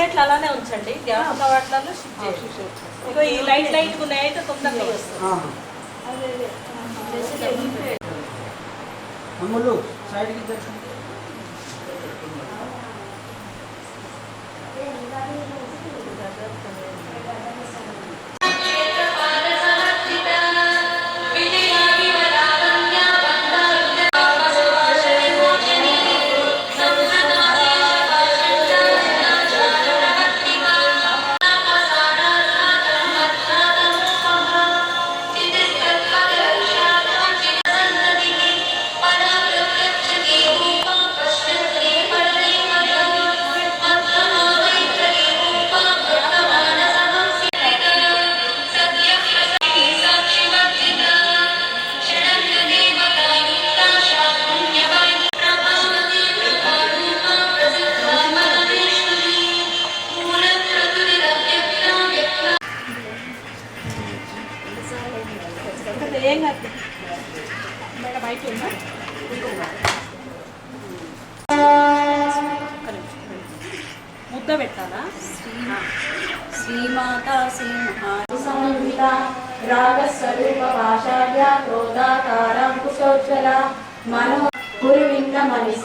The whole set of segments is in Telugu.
ప్లేట్లు అలానే ఉంచండి. గ్యాస్ ఉన్న వాటిలలో షిఫ్ట్ చేయండి. ఈ లైట్ లైట్ ఉన్నాయి అయితే తొందరగా వస్తుంది. అమ్ములు సైడ్కి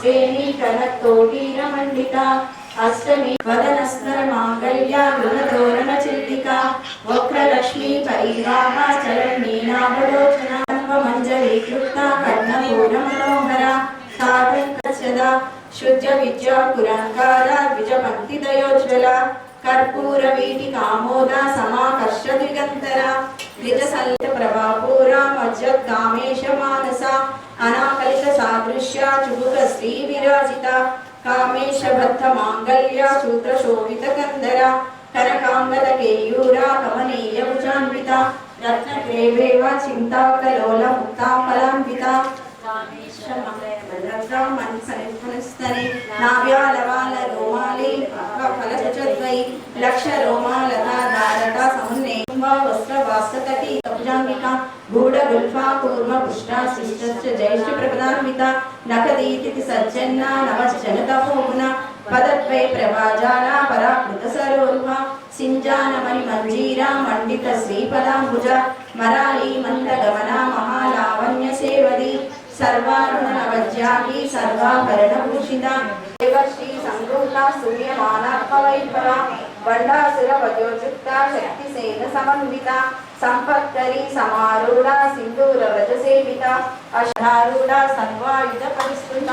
మణిశ్రేణి కనత్తోటీర మండిత అష్టమి వదనస్మర మాంగళ్య గృహతోరణ చిత్తిక వక్రలక్ష్మీ పరివాహ చరణీనాభలోచన మంజరీకృత కర్ణపూర మనోహర సాధన శుద్ధ విద్యా పురంకార ద్విజపంక్తి దయోజ్వల కర్పూర వీటి కామోద సమాకర్ష దిగంతర నిజ సల్లిత ప్రభాపూర మజ్జద్గామేశ మానస అనాకలిత సాదృశ్య చుబుక శ్రీ విరాజిత కామేశ బద్ధ మాంగళ్య సూత్ర శోభిత కందర కనకాంగద కేయూర కమనీయ భుజాన్విత రత్న క్రేవేవ చింతాకలోల ముక్తాఫలాన్విత లక్ష రోమాలత దారట సమున్నేంబ వస్త్ర వాస్తతటి కబ్జాంగిక గూఢ గుల్ఫా కూర్మ పుష్ట శిష్టశ్చ జైష్ఠ ప్రపదాన్విత నకదీతి సజ్జన్న నవచన తపోగుణ పదద్వై ప్రభాజాల పరాకృత సరోరుహ సింజానమణి మండిత శ్రీపదాంబుజ మరాళీ మందగమన మహాలావణ్య సేవది సర్వారుణ నవజ్యాగి సర్వాభరణ భూషిత దేవర్షి సంగృహ సూర్యమానాత్మవైభవ బండాసుర వయోజుక్త శక్తి సమన్విత సంపత్కరి సమారూఢ సింధూర రజసేవిత సేవిత సర్వాయుధ పరిస్థుత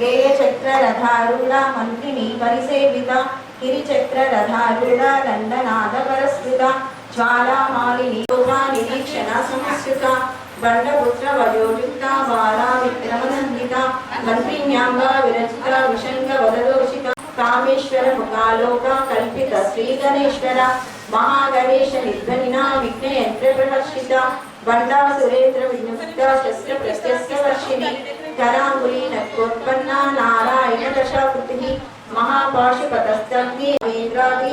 గేయ చక్ర రథారూఢ మంత్రిని పరిసేవిత గిరిచక్ర రథారూఢ దండనాథ పరస్కృత జ్వాలామాలిని యోగా నిరీక్షణ సంస్కృత బండపుత్ర వయోయుక్త బాలా విక్రమనందిత మంత్రిన్యాంగ విరచిత విషంగ వదలోషిత కామేశ్వర ముఖాలోక కల్పిత శ్రీగణేశ్వర మహాగణేశ నిర్ధనిన విఘ్న యంత్ర ప్రహర్షిత బండా సురేంద్ర వినుక్త శస్త్ర ప్రశస్త వర్షిణి కరాంగులి నక్కోత్పన్న నారాయణ దశాకృతి మహాపాశుపతస్తగ్ని వేద్రాది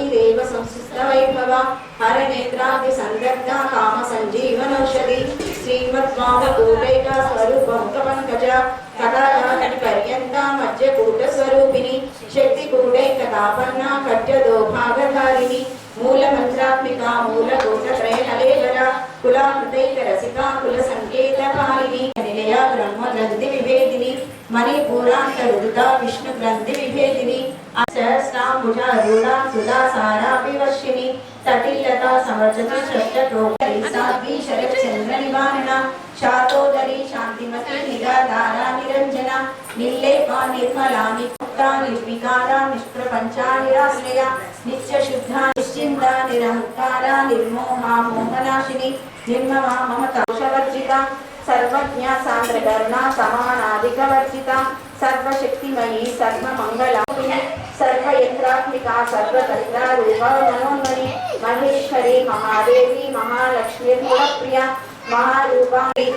సంస్థ వైభవ హరనేత్రాది సందగ్ధ కామ సంజీవనౌషధి శ్రీమద్వామ కూటైక స్వరూపం పంకజ కథాకటి పర్యంత మధ్య కూట స్వరూపిణి శక్తి కూటైక తాపన్న కట్యదో భాగధారిణి మూల మంత్రాత్మిక మూల కూట త్రయనలేవర కులాకృతైక రసిక కుల సంకేత కాలిని నిలయ బ్రహ్మ గ్రంథి విభేదిని మణిపూరాంత రుదుత విష్ణు గ్రంథి విభేదిని సహస్రాంబుజారూఢ సుధాసారా వివర్షిణి తటిల్లత సమర్చత షష్టకోపరి సాధ్వి శరచంద్ర నివారణ శాతోదరి శాంతిమతి నిరాధార నిరంజన నిర్లేప నిర్మలా నిపుక్త నిర్వికార నిష్ప్రపంచా నిరాశ్రయ నిత్య శుద్ధ నిశ్చింత నిరహంకార నిర్మోహ మోహనాశిని నిర్మమ మమతాషవర్జిత సర్వజ్ఞ సాంద్రకర్ణ సమానాధికవర్జిత. సర్వశక్తిమయీ సర్వమంగళాపిని సర్వయంత్రాత్మిక సర్వతంత్ర మనోన్మణి మహేశ్వరి మహాదేవి మహాలక్ష్మి ప్రియ మహారూపాణి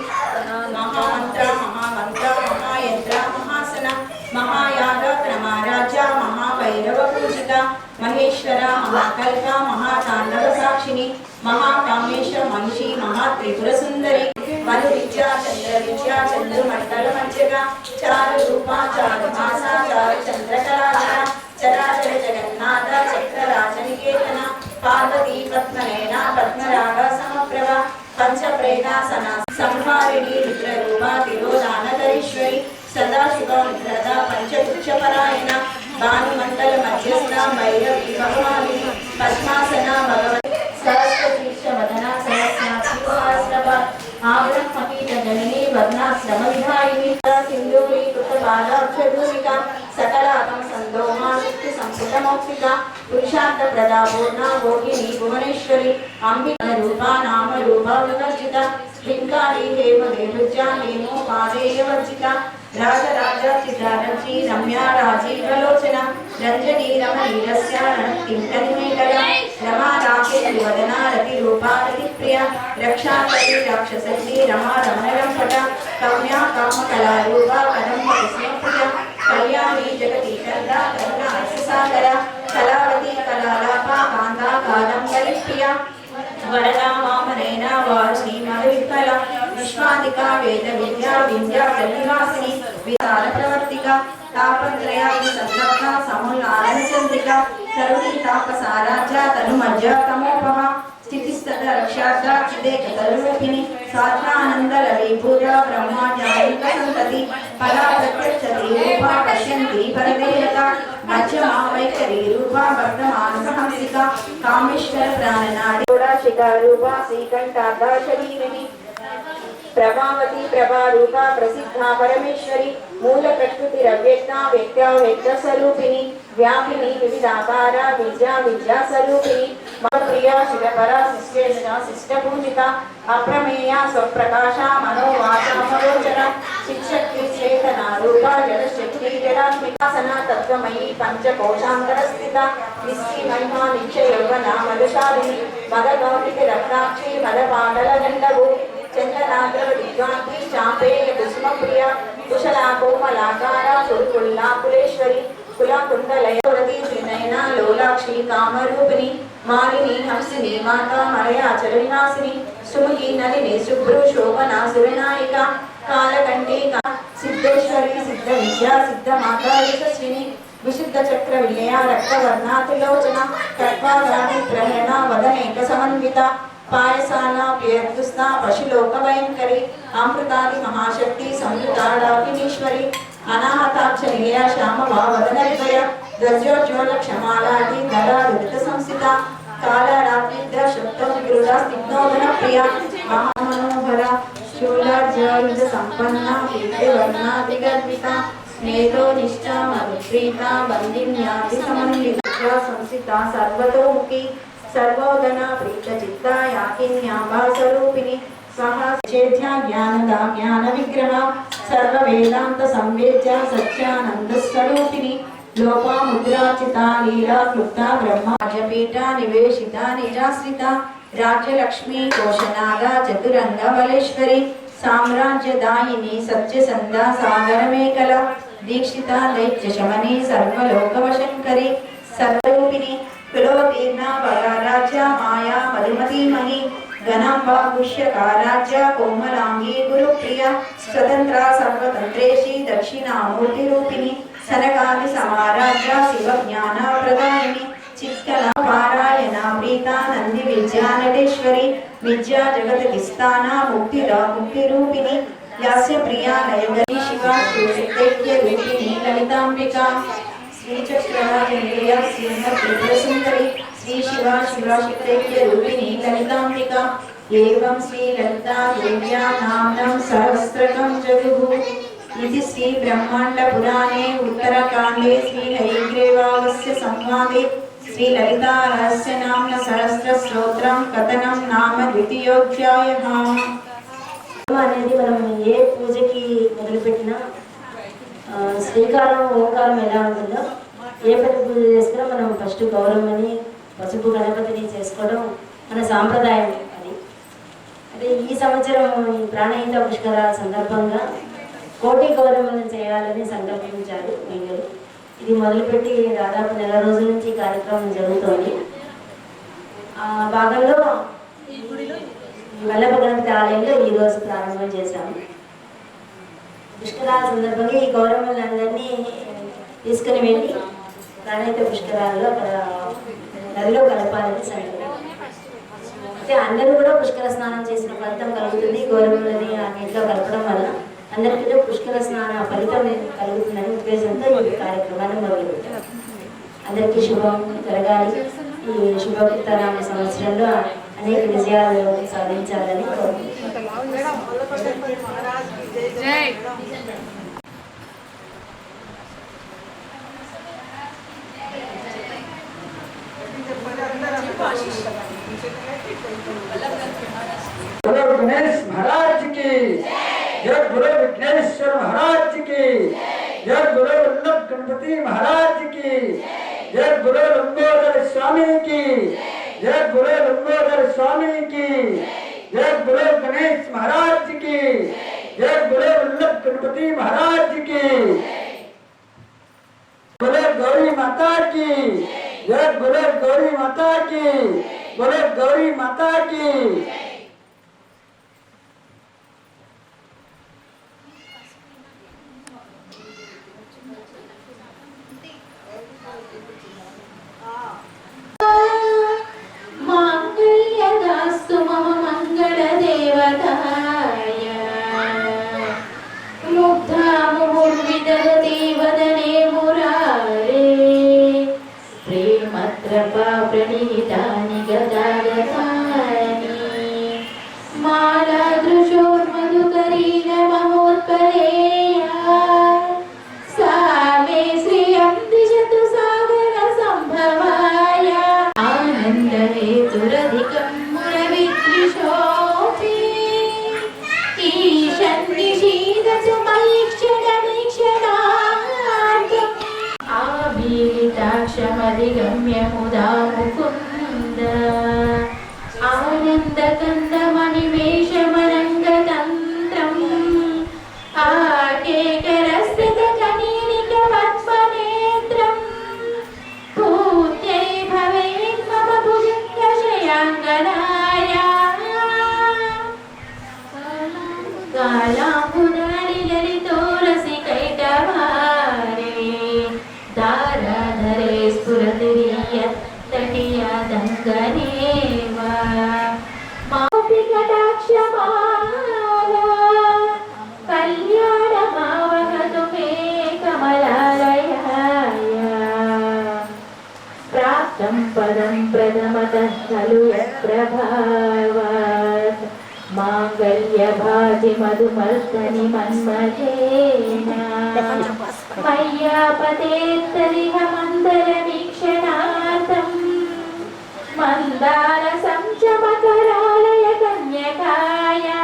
మహామంత్ర మహామంత్ర మహాయంత్ర మహాసన మహాయాగ క్రమారాజ మహాభైరవ పూజిత మహేశ్వర మహాకల్ప మహాతాండవ సాక్షిని మహాకామేశ్వర మహిషి మహాత్రిపుర సుందరి. మను విద్యా చంద్ర విద్యా చంద్ర మండల మధ్యగా చారు రూప చారు మాస చారు చంద్ర చరాచర జగన్నాథ చక్రరాజ నికేతన పార్వతీ పద్మనేన పద్మరాగ సమప్రభ పంచప్రేతాసన సంహారిణి రుద్రరూప తిరోదానధరీశ్వరి సదాశివ నిగ్రహ పంచవృక్షపరాయణ భానుమండల మధ్యస్థ భైరవి భగవాని పద్మాసన భగవతి ఆగ్రహమపీత జననీ వర్ణాశ్రమ విధాయిని సింధూరి కృత బాలాక్షరూపిక సకలాకం సందోమా శక్తి సంపుట మౌక్తిక పురుషార్థ ప్రదా పూర్ణ భోగిని భువనేశ్వరి అంబిక రూప నామ రూప వివర్జిత హింకారి హేమ దేవజా హేమో పాదేయ వర్జిత రాజరాజాచితారచి రమ్యా రాజీవలోచన రంజనీ రమణీరస్య కింకనిమేకల రమా వదనారతి రూపారతి ప్రియ రక్షాకరి రాక్షసీ రమా రమణరంపట కౌన్యా కామ కళారూప కదంబ కృష్ణప్రియ కళ్యాణి జగతి కర్దా కరుణ సాగర కళావతి కళాలాప కాంతా కాదంబరి ప్రియ. వరదా వామనేన వారుణి మధువిఫల విశ్వాదిక వేద విద్యా విద్యా జన్నివాసిని విశాల ప్రవర్తిక తాపత్రయాది సందర్భ సముల్లాలన చంద్రిక తరుణి తాపసారాజ్య తను మధ్య తమోపమ స్థితిస్తత రక్షార్థ చిదేక తరురూపిణి సాత్మానంద లవీభూర బ్రహ్మాజ్ఞానిక సంతతి ఫలా ప్రత్యక్ష రూపా పశ్యంతి మధ్యమా వైఖరి కామేశ్వర ప్రాణనాడి శ్రీకంఠార్థ శరీరిణి ప్రభావతి ప్రభారూప ప్రసిద్ధ పరమేశ్వరి మూల ప్రకృతి రవ్యక్త వ్యక్త వ్యక్త స్వరూపిణి వ్యాపిని వివిధాకార విద్యా విద్యా స్వరూపిణి మమ ప్రియ శిరపర శిష్టేష శిష్టపూజిత అప్రమేయ స్వప్రకాశ మనోవాచ మనోచర శిక్షక్తి చేతన రూప జలశక్తి జడాత్మికాసన తత్వమయీ పంచకోశాంతర స్థిత నిశ్చి మహిమా నిత్య యౌవన మధుశాలిని మద గౌరికి రత్నాక్షి మద పాండల గండవు చందనాగ్రవ చాపేయ కుసుమప్రియ కుశలా కోమలాకార సురుకుల్లా కులేశ్వరి కుల కుండలయ సురతి త్రినయన లోలాక్షి కామరూపిణి మాలిని హంసిని మాత మలయాచల వినాశిని సుముఖి నలిని శుభ్రు శోభన కాలకంఠి సిద్ధేశ్వరి సిద్ధ సిద్ధ మాతా యశస్విని విశుద్ధ చక్ర విలయ రక్తవర్ణాతిలోచన కట్వాగాని గ్రహణ వదనేక సమన్విత పాయసాన ప్రియర్దుస్త పశులోకభయంకరి అమృతాది మహాశక్తి సంయుతాడాకినీశ్వరి అనాహతాక్షరియ శ్యామ భావదన హృదయ గజోజ్వల క్షమాలాది ధరారుత సంస్థిత కాళరాత్రిద్ర శబ్దం విరుడ స్నిగ్ధోదన ప్రియ మహామనోహర శూలార్జాయుధ సంపన్న కీర్తివర్ణాది గర్విత స్నేహో నిష్ట మరుప్రీత బందిన్యాది సమన్విత సంస్థిత సర్వతోముఖి సర్వోదన ప్రీత చిత్త యాకిన్యాభా స్వరూపిణి సహా చేధ్య జ్ఞానద జ్ఞాన విగ్రహ సర్వ సంవేద్య సత్యానంద స్వరూపిణి లోపాముద్రాచిత లీలా క్లుప్త బ్రహ్మాజపీఠ నివేశిత నిజాశ్రిత రాజ్యలక్ష్మి కోశనాగ చతురంగ బలేశ్వరి సామ్రాజ్యదాయిని సత్యసంద సాగరమేకల దీక్షిత దైత్య శమని సర్వలోకవశంకరి సర్వరూపిణి కులోకీర్ణ బలారాజ్య మాయా మధుమతీమహి గణాంబ పుష్యకారాజ్య కోమలాంగి గురుప్రియ స్వతంత్ర సర్వతంత్రేషి దక్షిణామూర్తి రూపిణి సనకాది సమారాజ్య శివ జ్ఞాన ప్రదాయిని చిత్కల పారాయణ ప్రీత నంది విద్యా నటేశ్వరి విద్యా జగతి స్థాన ముక్తిద ముక్తి రూపిణి యాస్య ప్రియా నయగరి శివ శివశక్తైక్య రూపిణి లలితాంబిక శ్రీచక్రరాజేయ సింహ సుందరి శ్రీ శివ శివశక్తైక్య రూపిణి లలితాంబిక ఏవం శ్రీ లలితా దేవ్యా నామ్నం సహస్రకం జగుః ఇది శ్రీ బ్రహ్మాండ పురాణే ఉత్తరకాండే శ్రీ హైగ్రీవావస్య సంవాదే శ్రీ లలితా రహస్య నామ్న సహస్ర స్తోత్రం కథనం నామ ద్వితీయోధ్యాయ అనేది మనం ఏ పూజకి మొదలుపెట్టినా శ్రీకారం ఓంకారం ఎలా ఉంటుందో ఏ పెద్ద పూజ చేసినా మనం ఫస్ట్ గౌరమ్మని పసుపు గణపతిని చేసుకోవడం మన సాంప్రదాయం అది. అంటే ఈ సంవత్సరం ఈ ప్రాణహిత పుష్కర సందర్భంగా కోటి గౌరమ్మలను చేయాలని సంకల్పించారు వెంగరు ఇది మొదలుపెట్టి దాదాపు నెల రోజుల నుంచి కార్యక్రమం జరుగుతోంది. ఆ భాగంలో ఈ వల్లభ గణపతి ఆలయంలో ఈరోజు ప్రారంభం చేశాము. పుష్కరాల సందర్భంగా ఈ గౌరవములందరినీ తీసుకుని వెళ్ళి ప్రణయిత పుష్కరాల్లో అక్కడ నదిలో కలపాలని సంకల్పం అయితే అందరూ కూడా పుష్కర స్నానం చేసిన ఫలితం కలుగుతుంది. గౌరవములని ఆ నీటిలో కలపడం వల్ల అందరికీ పుష్కర స్నాన ఫలితం కలుగుతుందని ఉద్దేశంతో ఈ కార్యక్రమాన్ని మొదలుపెట్టాం. అందరికీ శుభం జరగాలి. ఈ శుభకృతనామ సంవత్సరంలో అనేక విజయాలు సాధించాలని కోరుకుంటున్నాను बोलो गणेश महाराज की। जय बोलो विघ्नेश्वर महाराज की। जय बोलो वल्लभ गणपति महाराज की। जय बोलो लंबोदर स्वामी की। जय बोलो लंबोदर स्वामी की। जय बोलो गणेश महाराज की। जय बोलो वल्लभ गणपति महाराज की। बोले गौरी माता की। जय बोले गौरी माता की। બોલો ગૌરી માતા કી यत्प्रभावात् माङ्गल्यभाजि मधुमर्दनि मन्मथेन मय्यापतेत्तरिह मन्दरवीक्षणार्थम् मन्दारसञ्चमकरालय कन्यकाया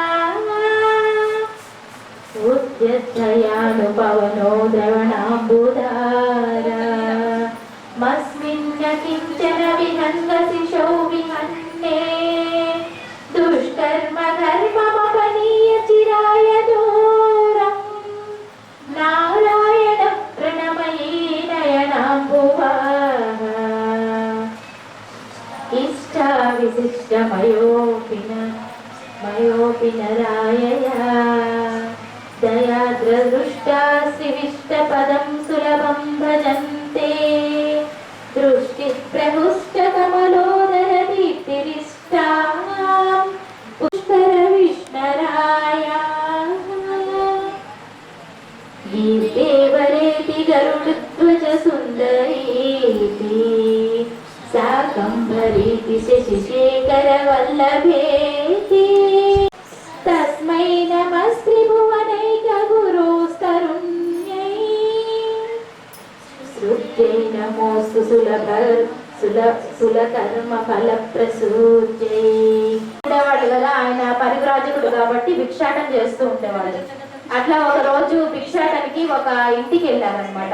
उद्यद्धयानुपवनो द्रवणाम्बुधार मस्मिन्न किञ्चन विहङ्गसिशौ विहन्ने इष्टाविशिष्टमयोऽपि न मयोऽपि नरायया दयाद्रदृष्टास्त्रिविष्टपदं सुलभं भजन्ते दृष्टिप्रहुष्टकमलोदरदीप्तिरिष्टाम् पुष्करविष्णराया కంభరీతి శశిశేఖర వల్లభేతి తస్మై నమస్తి భువనైక గురోస్తరుణ్యై శృత్యై నమోస్తు సులభ సులకర్మ ఫల ప్రసూర్జై కదా ఆయన పరివ్రాజకుడు కాబట్టి భిక్షాటం చేస్తూ ఉండేవాడు అట్లా ఒక రోజు భిక్షాటానికి ఒక ఇంటికి వెళ్ళారనమాట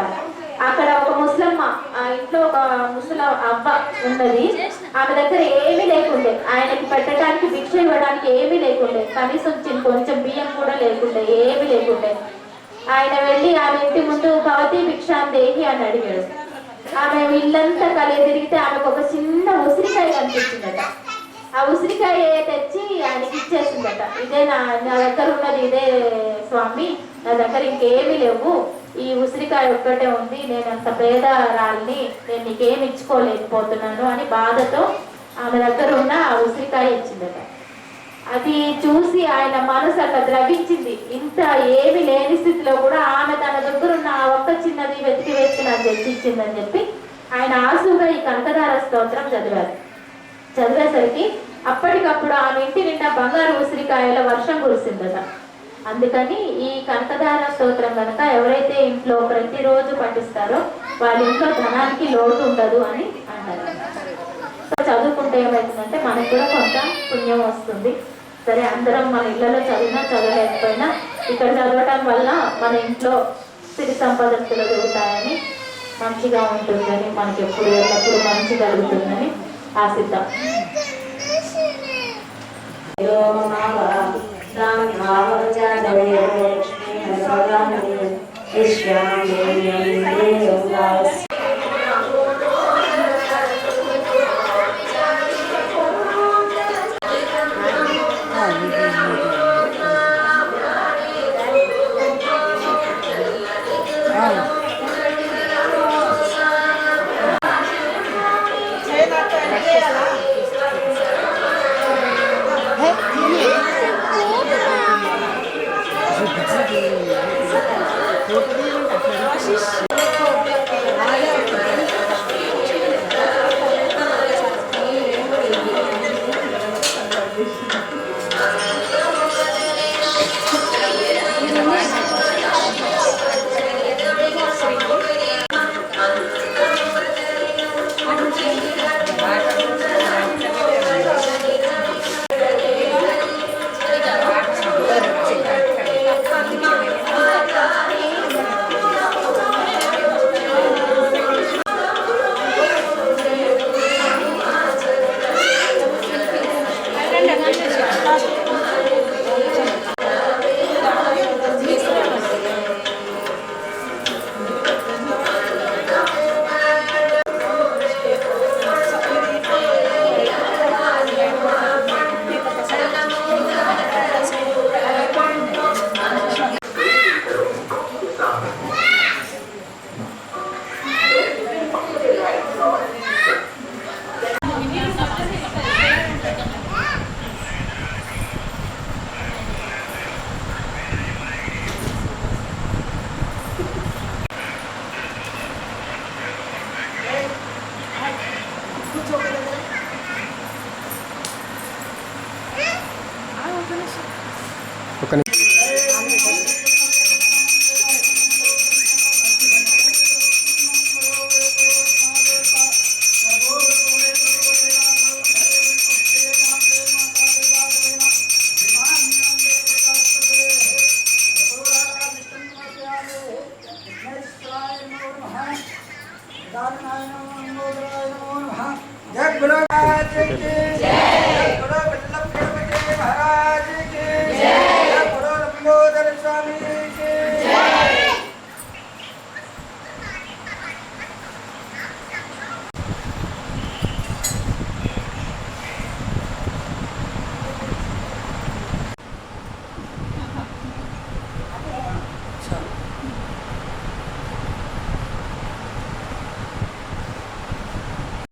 అక్కడ ఒక ముసలమ్మ ఆ ఇంట్లో ఒక ముసల అవ్వ ఉన్నది. ఆమె దగ్గర ఏమీ లేకుండే. ఆయనకి పెట్టడానికి భిక్ష ఇవ్వడానికి ఏమీ లేకుండే. కనీసం కొంచెం బియ్యం కూడా లేకుండే ఏమీ లేకుండే. ఆయన వెళ్ళి ఆమె ఇంటి ముందు భవతి భిక్షాం దేహి అని అడిగాడు. ఆమె ఇల్లంతా కలిగి తిరిగితే ఆమెకు ఒక చిన్న ఉసిరికాయ కనిపించిందట. ఆ ఉసిరికాయ తెచ్చి ఆయనకి ఇచ్చేసిందట. ఇదే నా నా దగ్గర ఉన్నది ఇదే స్వామి. నా దగ్గర ఇంకేమీ లేవు. ఈ ఉసిరికాయ ఒక్కటే ఉంది. నేను అంత పేదరాల్ని నేను నీకేం ఇచ్చుకోలేకపోతున్నాను అని బాధతో ఆమె దగ్గర ఉన్న ఆ ఉసిరికాయ ఇచ్చిందట. అది చూసి ఆయన మనసు అట్లా ద్రవించింది. ఇంత ఏమి లేని స్థితిలో కూడా ఆమె తన దగ్గర ఉన్న ఆ ఒక్క చిన్నది వెతికి వెతికి నాకు తెచ్చిచ్చిందని చెప్పి ఆయన ఆసుగా ఈ కనకదార స్తోత్రం చదివారు. చదివేసరికి అప్పటికప్పుడు ఆమె ఇంటి నిండా బంగారు ఉసిరికాయల వర్షం కురిసిందట. అందుకని ఈ కనకదార స్తోత్రం కనుక ఎవరైతే ఇంట్లో ప్రతిరోజు పఠిస్తారో వాళ్ళ ఇంట్లో ధనానికి లోటు ఉండదు అని అంటారు. సో చదువుకుంటే ఏమవుతుందంటే మనకు కూడా కొంత పుణ్యం వస్తుంది. సరే అందరం మన ఇళ్ళలో చదివినా చదవలేకపోయినా ఇక్కడ చదవటం వల్ల మన ఇంట్లో సిరి సంపదలు జరుగుతాయని మంచిగా ఉంటుందని మనకి ఎప్పుడు ఎల్లప్పుడూ మంచి కలుగుతుందని ఆశిద్దాం. Thank you. नेत्राय नमो नमः दानाय नमो नमोदराय नमो नमः जय गुरु महाराज की जय गुरु विठल प्रभु महाराज की